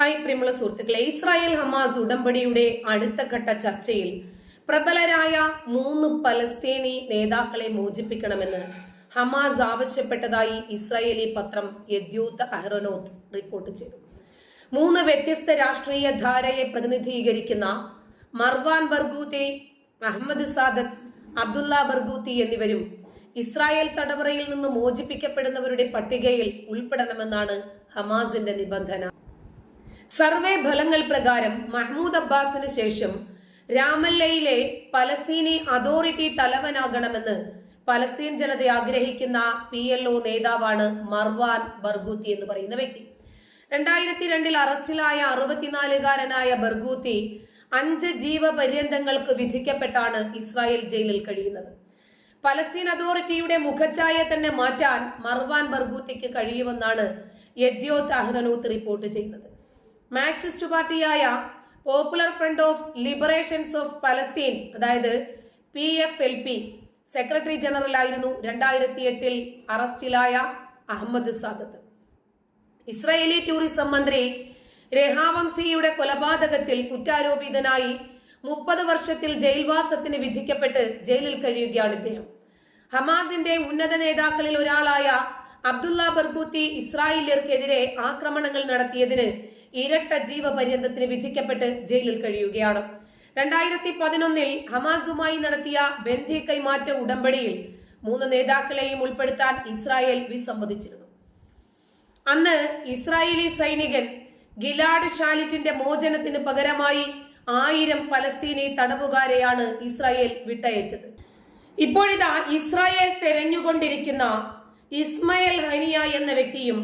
Hi പ്രിയമുള്ള സുഹൃത്തുക്കളെ Israel Hamas ഉടമ്പടിയുടെ അടുത്ത ഘട്ട ചർച്ചയിൽ പ്രബലരായ മൂന്ന് പലസ്തീനി നേതാക്കളെ മോചിപ്പിക്കണമെന്ന് ഹമാസ് ആവശ്യപ്പെട്ടതായി ഇസ്രായേലി പത്രം യദ്യൂത്ത് അഹ്റനോത്ത് റിപ്പോർട്ട് ചെയ്തു. മൂന്ന് വ്യത്യസ്ത രാഷ്ട്രീയ ധാരയെ പ്രതിനിധീകരിക്കുന്ന Marwan Barghouti Ahmad Saadat Abdullah Barghouti എന്നിവരും ഇസ്രായേൽ തടവറയിൽ നിന്ന് മോചിപ്പിക്കപ്പെടുന്നവരുടെ പട്ടികയിൽ ഉൾപ്പെടണമെന്നാണ് ഹമാസിന്റെ നിബന്ധന. സർവേ ഫലങ്ങൾ പ്രകാരം മഹ്മൂദ് അബ്ബാസിന് ശേഷം രാമല്ലയിലെ പലസ്തീനി അതോറിറ്റി തലവനാകണമെന്ന് പലസ്തീൻ ജനത ആഗ്രഹിക്കുന്ന പി എൽ ഒ നേതാവാണ് മർവാൻ ബർഗൂത്തി എന്ന് പറയുന്ന വ്യക്തി. രണ്ടായിരത്തി രണ്ടിൽ അറസ്റ്റിലായ അറുപത്തിനാലുകാരനായ ബർഗൂത്തി അഞ്ച് ജീവപര്യന്തങ്ങൾക്ക് വിധിക്കപ്പെട്ടാണ് ഇസ്രായേൽ ജയിലിൽ കഴിയുന്നത്. പലസ്തീൻ അതോറിറ്റിയുടെ മുഖച്ഛായ തന്നെ മാറ്റാൻ മർവാൻ ബർഗൂത്തിക്ക് കഴിയുമെന്നാണ് യദ്യോത് അഹ്റനൂത്ത് റിപ്പോർട്ട് ചെയ്യുന്നത്. Marxist പാർട്ടിയായ popular front of liberations of Palestine അതായത് P F L P secretary general ആയിരുന്നു രണ്ടായിരത്തി എട്ടിൽ അറസ്റ്റിലായ അഹമ്മദ് സാദത്ത്. ഇസ്രയേലി ടൂറിസം മന്ത്രി രഹാവംസിയുടെ കൊലപാതകത്തിൽ കുറ്റാരോപിതനായി മുപ്പത് വർഷത്തിൽ ജയിൽവാസത്തിന് വിധിക്കപ്പെട്ട് ജയിലിൽ കഴിയുകയാണ് ഇദ്ദേഹം. ഹമാസിന്റെ ഉന്നത നേതാക്കളിൽ ഒരാളായ അബ്ദുള്ള ബർഗൂത്തി ഇസ്രായേലിയർക്കെതിരെ ആക്രമണങ്ങൾ നടത്തിയതിന് ഇരട്ട ജീവപര്യന്തത്തിന് വിധിക്കപ്പെട്ട് ജയിലിൽ കഴിയുകയാണ്. രണ്ടായിരത്തി പതിനൊന്നിൽ ഹമാസുമായി നടത്തിയ ബന്ധി കൈമാറ്റ ഉടമ്പടിയിൽ മൂന്ന് നേതാക്കളെയും ഉൾപ്പെടുത്താൻ ഇസ്രായേൽ വിസമ്മതിച്ചിരുന്നു. അന്ന് ഇസ്രായേലി സൈനികൻ ഗിലാഡ് ഷാലിറ്റിന്റെ മോചനത്തിന് പകരമായി ആയിരം പലസ്തീനി തടവുകാരെയാണ് ഇസ്രായേൽ വിട്ടയച്ചത്. ഇപ്പോഴിതാ ഇസ്രായേൽ തെരഞ്ഞുകൊണ്ടിരിക്കുന്ന ഇസ്മയിൽ ഹനിയ എന്ന വ്യക്തിയും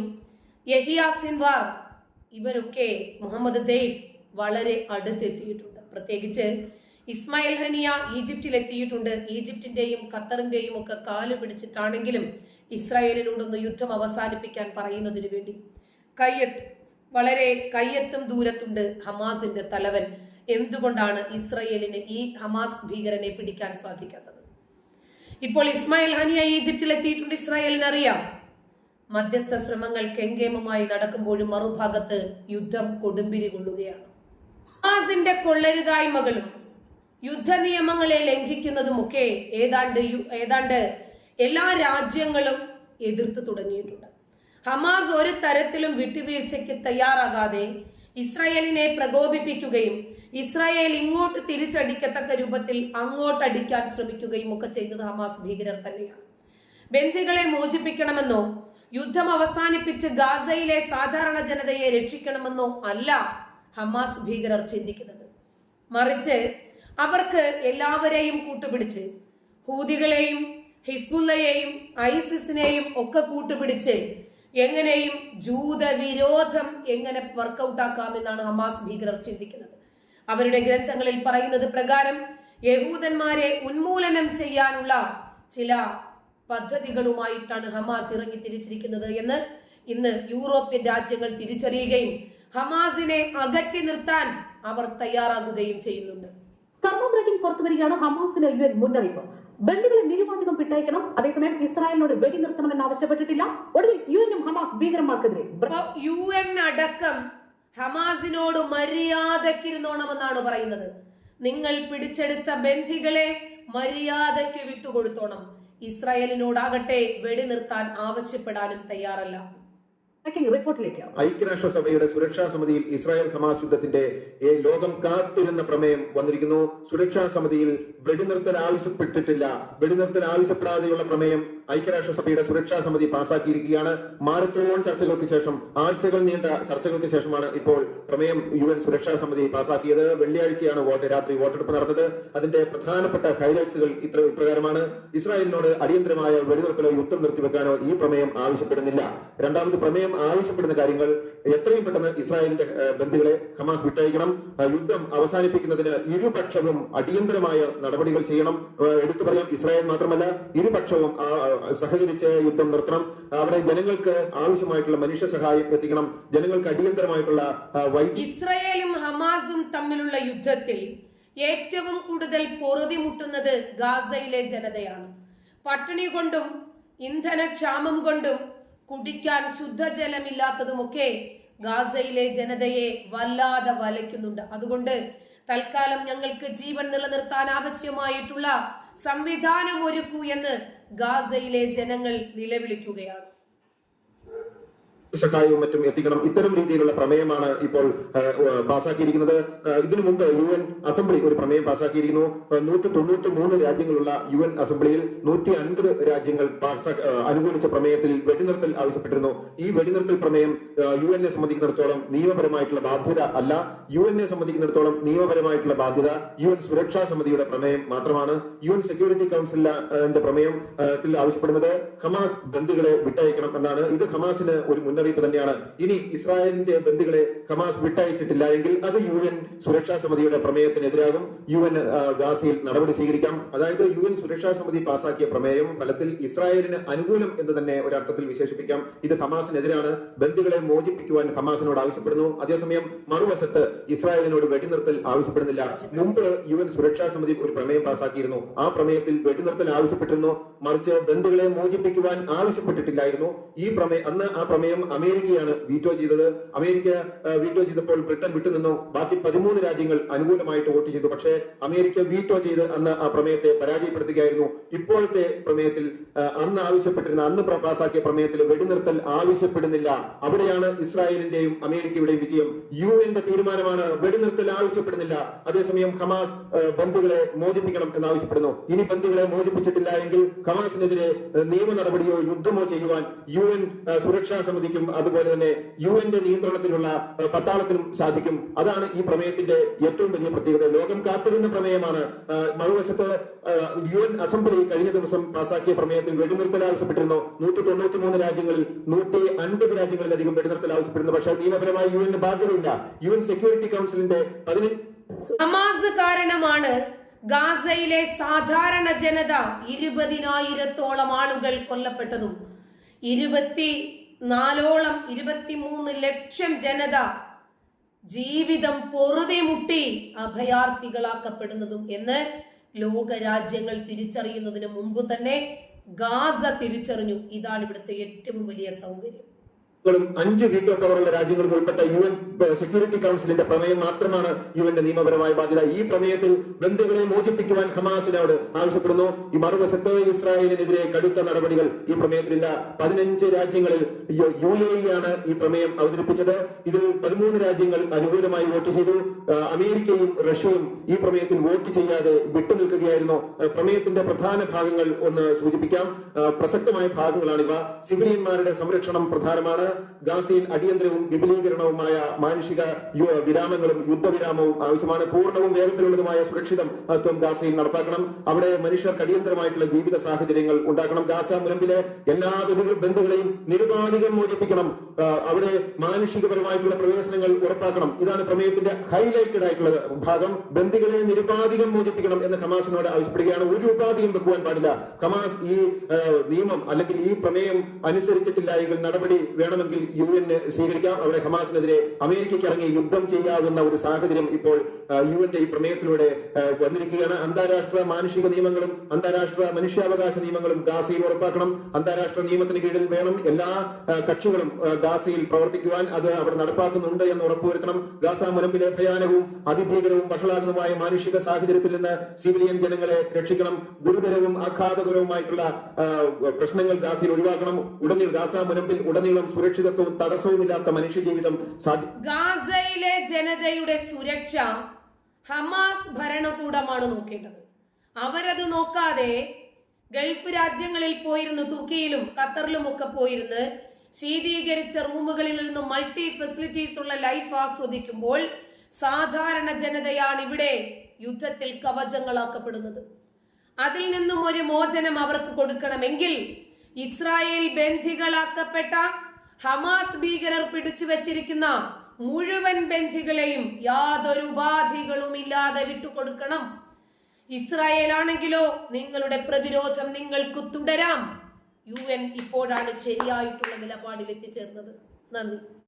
യഹിയ സിൻവാർ ഇവരൊക്കെ മുഹമ്മദ് ദൈഫ് വളരെ അടുത്തെത്തിയിട്ടുണ്ട്. പ്രത്യേകിച്ച് ഇസ്മായിൽ ഹനിയ ഈജിപ്തിൽ എത്തിയിട്ടുണ്ട് ഈജിപ്തിന്റെയും ഖത്തറിന്റെയും ഒക്കെ കാൽ പിടിച്ചിട്ടാണെങ്കിലും ഇസ്രായേലിനോടൊന്ന് യുദ്ധം അവസാനിപ്പിക്കാൻ പറയുന്നതിന് വേണ്ടി. കയ്യത്ത് വളരെ കയ്യെത്തും ദൂരത്തുണ്ട് ഹമാസിന്റെ തലവൻ. എന്തുകൊണ്ടാണ് ഇസ്രയേലിന് ഈ ഹമാസ് ഭീകരനെ പിടിക്കാൻ സാധിക്കാത്തത്? ഇപ്പോൾ ഇസ്മായിൽ ഹനിയ ഈജിപ്തിൽ എത്തിയിട്ടുണ്ട് ഇസ്രായേലിന് അറിയാം മധ്യസ്ഥ ശ്രമങ്ങൾ കെങ്കേമമായി നടക്കുമ്പോഴും മറുഭാഗത്ത് യുദ്ധം കൊടുമ്പിരി കൊള്ളുകയാണ്. ഹമാസിന്റെ കൊള്ളരുതായ്മകളും യുദ്ധ നിയമങ്ങളെ ലംഘിക്കുന്നതുമൊക്കെ ഏതാണ്ട് ഏതാണ്ട് എല്ലാ രാജ്യങ്ങളും എതിർത്തു തുടങ്ങിയിട്ടുണ്ട്. ഹമാസ് ഒരു തരത്തിലും വിട്ടുവീഴ്ചയ്ക്ക് തയ്യാറാകാതെ ഇസ്രായേലിനെ പ്രകോപിപ്പിക്കുകയും ഇസ്രായേൽ ഇങ്ങോട്ട് തിരിച്ചടിക്കത്തക്ക രൂപത്തിൽ അങ്ങോട്ടടിക്കാൻ ശ്രമിക്കുകയും ഒക്കെ ചെയ്തത് ഹമാസ് ഭീകരർ തന്നെയാണ്. ബന്ധികളെ മോചിപ്പിക്കണമെന്നോ യുദ്ധം അവസാനിപ്പിച്ച് ഗാസയിലെ സാധാരണ ജനതയെ രക്ഷിക്കണമെന്നോ അല്ല ഹമാസ് ഭീകരർ ചിന്തിക്കുന്നത്. മറിച്ച് അവർക്ക് എല്ലാവരെയും കൂട്ടുപിടിച്ച് ഹൂതികളെയും ഹിസ്ബുല്ലയെയും ഐസിസിനെയും ഒക്കെ കൂട്ടുപിടിച്ച് എങ്ങനെയും ജൂത വിരോധം എങ്ങനെ വർക്കൗട്ടാക്കാമെന്നാണ് ഹമാസ് ഭീകരർ ചിന്തിക്കുന്നത്. അവരുടെ ഗ്രന്ഥങ്ങളിൽ പറയുന്നത് പ്രകാരം യഹൂദന്മാരെ ഉന്മൂലനം ചെയ്യാനുള്ള ചില പദ്ധതികളുമായിട്ടാണ് ഹമാസ് ഇറങ്ങി തിരിച്ചിരിക്കുന്നത് എന്ന് ഇന്ന് യൂറോപ്യൻ രാജ്യങ്ങൾ തിരിച്ചറിയുകയും ഹമാസിനെ അകറ്റി നിർത്താൻ അവർ തയ്യാറാകുകയും ചെയ്യുന്നുണ്ട്. കർമ്മബ്രേക്കിംഗ് പുറത്തു വരികയാണ് ഹമാസിന് യു എൻ മുന്നറിയിപ്പ്. ബന്ധുക്കളെ നിരുപാധികം വിട്ടയക്കണം അതേസമയം ഇസ്രായേലിനോട് വെടി നിർത്തണമെന്ന് ആവശ്യപ്പെട്ടിട്ടില്ല. ഒടുവിൽ യു എനും ഹമാസ് ഭീകരന്മാർക്കെതിരെ യു എൻ അടക്കം ഹമാസിനോട് മര്യാദക്കിരുന്നോണമെന്നാണ് പറയുന്നത്. നിങ്ങൾ പിടിച്ചെടുത്ത ബന്ധികളെ മര്യാദയ്ക്ക് വിട്ടുകൊടുത്തോണം. ഇസ്രായേലിനോടാകട്ടെ വെടിനിർത്താൻ ആവശ്യപ്പെടാനും തയ്യാറല്ല. ഐക്യരാഷ്ട്രസഭയുടെ സുരക്ഷാ സമിതിയിൽ ഇസ്രായേൽ ഹമാസ് യുദ്ധത്തിന്റെ ഏ, ലോകം കാത്തിരുന്ന പ്രമേയം വന്നിരിക്കുന്നു. സുരക്ഷാ സമിതിയിൽ വെടിനിർത്തൽ ആവശ്യപ്പെട്ടിട്ടില്ല. വെടിനിർത്തൽ ആവശ്യപ്പെടാതെയുള്ള പ്രമേയം ഐക്യരാഷ്ട്രസഭയുടെ സുരക്ഷാ സമിതി പാസാക്കിയിരിക്കുകയാണ് മാരത്തോൺ ചർച്ചകൾക്ക് ശേഷം ആഴ്ചകൾ നീണ്ട ചർച്ചകൾക്ക് ശേഷമാണ് ഇപ്പോൾ പ്രമേയം യു എൻ സുരക്ഷാ സമിതി പാസാക്കിയത് വെള്ളിയാഴ്ചയാണ് വോട്ട് രാത്രി വോട്ടെടുപ്പ് നടന്നത്. അതിന്റെ പ്രധാനപ്പെട്ട ഹൈലൈറ്റ്സുകൾ ഇത്ര ഇപ്രകാരമാണ്. ഇസ്രായേലിനോട് അടിയന്തരമായ വെടിനിർത്തലോ യുദ്ധം നിർത്തിവെക്കാനോ ഈ പ്രമേയം ആവശ്യപ്പെടുന്നില്ല. രണ്ടാമത് പ്രമേയം ആവശ്യപ്പെടുന്ന കാര്യങ്ങൾ എത്രയും പെട്ടെന്ന് ഇസ്രായേലിന്റെ ബന്ധികളെ ഹമാസ് വിട്ടയക്കണം. യുദ്ധം അവസാനിപ്പിക്കുന്നതിന് ഇരുപക്ഷവും അടിയന്തരമായ നടപടികൾ ചെയ്യണം. എടുത്തു പറയാം ഇസ്രായേൽ മാത്രമല്ല ഇരുപക്ഷവും സഹകരിച്ച് യുദ്ധം നിർത്തണം. അവിടെ ജനങ്ങൾക്ക് ആവശ്യമായിട്ടുള്ള മനുഷ്യ സഹായം എത്തിക്കണം. ജനങ്ങൾക്ക് അടിയന്തരമായിട്ടുള്ള ഇസ്രയേലും ഹമാസും തമ്മിലുള്ള യുദ്ധത്തിൽ ഏറ്റവും കൂടുതൽ പൊറുതിമുട്ടുന്നത് ഗാസയിലെ ജനതയാണ്. പട്ടിണി കൊണ്ടും ഇന്ധനക്ഷാമം കൊണ്ടും കുടിക്കാൻ ശുദ്ധജലമില്ലാത്തതുമൊക്കെ ഗാസയിലെ ജനതയെ വല്ലാതെ വലയ്ക്കുന്നുണ്ട്. അതുകൊണ്ട് തൽക്കാലം ഞങ്ങൾക്ക് ജീവൻ നിലനിർത്താൻ ആവശ്യമായിട്ടുള്ള സംവിധാനം ഒരുക്കൂ എന്ന് ഗാസയിലെ ജനങ്ങൾ നിലവിളിക്കുകയാണ്. സഹായവും മറ്റും എത്തിക്കണം. ഇത്തരം രീതിയിലുള്ള പ്രമേയമാണ് ഇപ്പോൾ പാസാക്കിയിരിക്കുന്നത്. ഇതിനു മുമ്പ് യു എൻ അസംബ്ലി ഒരു പ്രമേയം പാസാക്കിയിരിക്കുന്നു നൂറ്റി തൊണ്ണൂറ്റി മൂന്ന് രാജ്യങ്ങളുള്ള യു എൻ അസംബ്ലിയിൽ നൂറ്റി അൻപത് രാജ്യങ്ങൾ അനുകൂലിച്ച പ്രമേയത്തിൽ വെടിനിർത്തൽ ആവശ്യപ്പെട്ടിരുന്നു. ഈ വെടിനിർത്തൽ പ്രമേയം യു എന്നെ സംബന്ധിക്കുന്നിടത്തോളം നിയമപരമായിട്ടുള്ള ബാധ്യത അല്ല. യു എന്നെ സംബന്ധിക്കുന്നിടത്തോളം നിയമപരമായിട്ടുള്ള ബാധ്യത യു എൻ സുരക്ഷാ സമിതിയുടെ പ്രമേയം മാത്രമാണ്. യു എൻ സെക്യൂരിറ്റി കൗൺസിലിന്റെ പ്രമേയം ഏഹ്, ആവശ്യപ്പെടുന്നത് ഹമാസ് ബന്ധുക്കളെ വിട്ടയക്കണം എന്നാണ്. ഇത് ഹമാസിന് ഒരു മുന്നറിയിപ്പ് തന്നെയാണ്. ഇനി ഇസ്രായേലിന്റെ ബന്ധുക്കളെ ഹമാസ് വിട്ടയച്ചിട്ടില്ല എങ്കിൽ അത് യു എൻ സുരക്ഷാ സമിതിയുടെ പ്രമേയത്തിനെതിരാകും. യു എൻ ഗാസയിൽ നടപടി സ്വീകരിക്കാം. അതായത് യു എൻ സുരക്ഷാ സമിതി പാസാക്കിയ പ്രമേയം ഫലത്തിൽ ഇസ്രായേലിന് അനുകൂലം എന്ന് തന്നെ ഒരർത്ഥത്തിൽ വിശേഷിപ്പിക്കാം. ഇത് ഹമാസിനെതിരാണ്. ബന്ധുക്കളെ മോചിപ്പിക്കുവാൻ ഹമാസിനോട് ആവശ്യപ്പെടുന്നു. അതേസമയം മറുവശത്ത് ഇസ്രായേലിനോട് വെടിനിർത്തൽ ആവശ്യപ്പെടുന്നില്ല. മുമ്പ് യു എൻ സുരക്ഷാ സമിതി ഒരു പ്രമേയം പാസാക്കിയിരുന്നു. ആ പ്രമേയത്തിൽ വെടിനിർത്തൽ ആവശ്യപ്പെട്ടിരുന്നു. മറിച്ച് ബന്ധുക്കളെ മോചിപ്പിക്കുവാൻ ആവശ്യപ്പെട്ടിട്ടില്ലായിരുന്നു. ഈ പ്രമേയം അന്ന് ആ പ്രമേയം അമേരിക്കയാണ് വീറ്റോ ചെയ്തത്. അമേരിക്ക വീറ്റോ ചെയ്തപ്പോൾ ബ്രിട്ടൻ വിട്ടുനിന്നു. ബാക്കി പതിമൂന്ന് രാജ്യങ്ങൾ അനുകൂലമായിട്ട് വോട്ട് ചെയ്തു. പക്ഷേ അമേരിക്ക വീറ്റോ ചെയ്ത് അന്ന് ആ പ്രമേയത്തെ പരാജയപ്പെടുത്തുകയായിരുന്നു. ഇപ്പോഴത്തെ പ്രമേയത്തിൽ അന്ന് ആവശ്യപ്പെട്ടിരുന്ന അന്ന് പാസാക്കിയ പ്രമേയത്തിൽ വെടിനിർത്തൽ ആവശ്യപ്പെടുന്നില്ല. അവിടെയാണ് ഇസ്രായേലിന്റെയും അമേരിക്കയുടെയും വിജയം. യു എന്റെ തീരുമാനമാണ് വെടിനിർത്തൽ ആവശ്യപ്പെടുന്നില്ല. അതേസമയം ഹമാസ് ബന്ധുക്കളെ മോചിപ്പിക്കണം എന്ന് ആവശ്യപ്പെടുന്നു ഇനി ബന്ധുക്കളെ മോചിപ്പിച്ചിട്ടില്ല എങ്കിൽ ഹമാസിനെതിരെ നിയമ നടപടിയോ യുദ്ധമോ ചെയ്യുവാൻ യു എൻ സുരക്ഷാ സമിതിക്കും അതുപോലെ തന്നെ യു എന്റെ നിയന്ത്രണത്തിലുള്ള പട്ടാളത്തിനും സാധിക്കും. അതാണ് ഈ പ്രമേയത്തിന്റെ ഏറ്റവും വലിയ പ്രത്യേകത. ലോകം കാത്തിരുന്ന പ്രമേയമാണ്. മറുവശത്ത് യു എൻ അസംബ്ലി കഴിഞ്ഞ ദിവസം പാസാക്കിയ പ്രമേയത്തിൽ വെടിനിർത്തൽ ആവശ്യപ്പെട്ടിരുന്നു. നൂറ്റി തൊണ്ണൂറ്റി മൂന്ന് രാജ്യങ്ങളിൽ നൂറ്റി അൻപത് രാജ്യങ്ങളിലധികം വെടിനിർത്തൽ ആവശ്യപ്പെടുന്നു പക്ഷേ നിയമപരമായി യു എന് ബാധ്യതയില്ല. യു എൻ സെക്യൂരിറ്റി കൗൺസിലിന്റെ പതിനഞ്ച് കാരണമാണ് ഗാസയിലെ സാധാരണ ജനത ഇരുപതിനായിരത്തോളം ആളുകൾ കൊല്ലപ്പെട്ടതും. ഇരുപത്തി നാലോളം ഇരുപത്തിമൂന്ന് ലക്ഷം ജനത ജീവിതം പൊറുതി മുട്ടി അഭയാർത്ഥികളാക്കപ്പെടുന്നതും എന്ന് ലോകരാജ്യങ്ങൾ തിരിച്ചറിയുന്നതിന് മുമ്പ് തന്നെ ഗാസ തിരിച്ചറിഞ്ഞു. ഇതാണ് ഇവിടുത്തെ ഏറ്റവും വലിയ സൗകര്യം. അഞ്ച് വീറ്റോ പവറുള്ള രാജ്യങ്ങളും ഉൾപ്പെട്ട യു എൻ സെക്യൂരിറ്റി കൗൺസിലിന്റെ പ്രമേയം മാത്രമാണ് യു എന്റെ നിയമപരമായ ബാധ്യത. ഈ പ്രമേയത്തിൽ ബന്ധുക്കളെ മോചിപ്പിക്കുവാൻ ഹമാസിനോട് ആവശ്യപ്പെടുന്നു. ഈ മറുവശത്ത് ഇസ്രായേലിനെതിരെ കടുത്ത നടപടികൾ ഈ പ്രമേയത്തിലില്ല. പതിനഞ്ച് രാജ്യങ്ങളിൽ യു എ ആണ് ഈ പ്രമേയം അവതരിപ്പിച്ചത്. ഇതിൽ പതിമൂന്ന് രാജ്യങ്ങൾ അനുകൂലമായി വോട്ട് ചെയ്തു. അമേരിക്കയും റഷ്യയും ഈ പ്രമേയത്തിൽ വോട്ട് ചെയ്യാതെ വിട്ടുനിൽക്കുകയായിരുന്നു. നിൽക്കുകയായിരുന്നു പ്രമേയത്തിന്റെ പ്രധാന ഭാഗങ്ങൾ ഒന്ന് സൂചിപ്പിക്കാം. പ്രസക്തമായ ഭാഗങ്ങളാണിവ. സിവിലിയന്മാരുടെ സംരക്ഷണം പ്രധാനമാണ്. ഗാസയിൽ അടിയന്തരവും വിപുലീകരണവുമായ മാനുഷിക വിരാമങ്ങളും യുദ്ധവിരാമവും ആവശ്യമാണ്. പൂർണവും വേഗത്തിലുള്ളതുമായ സുരക്ഷിതത്വം ഗാസയിൽ നടപ്പാക്കണം. അവിടെ മനുഷ്യർക്ക് അടിയന്തരമായിട്ടുള്ള ജീവിത സാഹചര്യങ്ങൾ ഉണ്ടാക്കണം. ഗാസ മുരമ്പിലെ എല്ലാ ബന്ധു- ബന്ധുക്കളെയും നിരുപാധികം മോചിപ്പിക്കണം. അവിടെ മാനുഷികപരമായിട്ടുള്ള പ്രവേശനങ്ങൾ ഉറപ്പാക്കണം. ഇതാണ് പ്രമേയത്തിന്റെ ഹൈലൈറ്റഡ് ആയിട്ടുള്ള ഭാഗം ബന്ദികളെ നിരുപാധികം മോചിപ്പിക്കണം എന്ന് ഹമാസിനോട് ആവശ്യപ്പെടുകയാണ്. ഒരു ഉപാധിയും വെക്കുവാൻ പാടില്ല. ഹമാസ് ഈ നിയമം അല്ലെങ്കിൽ ഈ പ്രമേയം അനുസരിച്ചിട്ടില്ല എങ്കിൽ നടപടി വേണമെങ്കിൽ യു എന് സ്വീകരിക്കാം. അവിടെ ഹമാസിനെതിരെ അമേരിക്കയ്ക്ക് ഇറങ്ങി യുദ്ധം ചെയ്യാവുന്ന ഒരു സാഹചര്യം ഇപ്പോൾ യു എന്റെ ഈ പ്രമേയത്തിലൂടെ വന്നിരിക്കുകയാണ്. അന്താരാഷ്ട്ര മാനുഷിക നിയമങ്ങളും അന്താരാഷ്ട്ര മനുഷ്യാവകാശ നിയമങ്ങളും ഗാസയിൽ ഉറപ്പാക്കണം. അന്താരാഷ്ട്ര നിയമത്തിന് കീഴിൽ വേണം എല്ലാ കക്ഷികളും ഗാസയിൽ പ്രവർത്തിക്കുവാൻ അത് അവർ നടപ്പാക്കുന്നുണ്ട് എന്ന് ഉറപ്പുവരുത്തണം. ഗാസ മുനമ്പിലെ ഭയാനകവും അതിഭീകരവും വഷളാകുന്നതുമായ മാനുഷിക സാഹചര്യത്തിൽ നിന്ന് സിവിലിയൻ ജനങ്ങളെ രക്ഷിക്കണം. ഗുരുതരവും ആഘാതകരവുമായിട്ടുള്ള പ്രശ്നങ്ങൾ ഗാസയിൽ ഒഴിവാക്കണം. ഉടനീ ഗാസ മുനമ്പിൽ ഉടനീളം സുരക്ഷിതത്വവും തടസ്സവുമില്ലാത്ത മനുഷ്യജീവിതം ഗാസയിലെ ജനതയുടെ സുരക്ഷ ഹമാസ് ഭരണകൂടമാണ് നോക്കേണ്ടത്. അവരത് നോക്കാതെ ഗൾഫ് രാജ്യങ്ങളിൽ പോയിരുന്ന് തുർക്കിയിലും ഖത്തറിലും ഒക്കെ പോയിരുന്ന് ശീതീകരിച്ച റൂമുകളിൽ നിന്നും മൾട്ടി ഫെസിലിറ്റീസ് ഉള്ള ലൈഫ് ആസ്വദിക്കുമ്പോൾ സാധാരണ ജനതയാണ് ഇവിടെ യുദ്ധത്തിൽ കവചങ്ങളാക്കപ്പെടുന്നത്. അതിൽ നിന്നും ഒരു മോചനം അവർക്ക് കൊടുക്കണമെങ്കിൽ ഇസ്രായേൽ ബന്ധികളാക്കപ്പെട്ട ഹമാസ് ഭീകരർ പിടിച്ചു വച്ചിരിക്കുന്ന മുഴുവൻ ബന്ധികളെയും യാതൊരു ഉപാധികളും ഇല്ലാതെ വിട്ടുകൊടുക്കണം. ഇസ്രായേൽ ആണെങ്കിലോ നിങ്ങളുടെ പ്രതിരോധം നിങ്ങൾക്ക് തുടരാം. യു എൻ ഇപ്പോഴാണ് ശരിയായിട്ടുള്ള നിലപാടിൽ എത്തിച്ചേർന്നത് നന്ദി.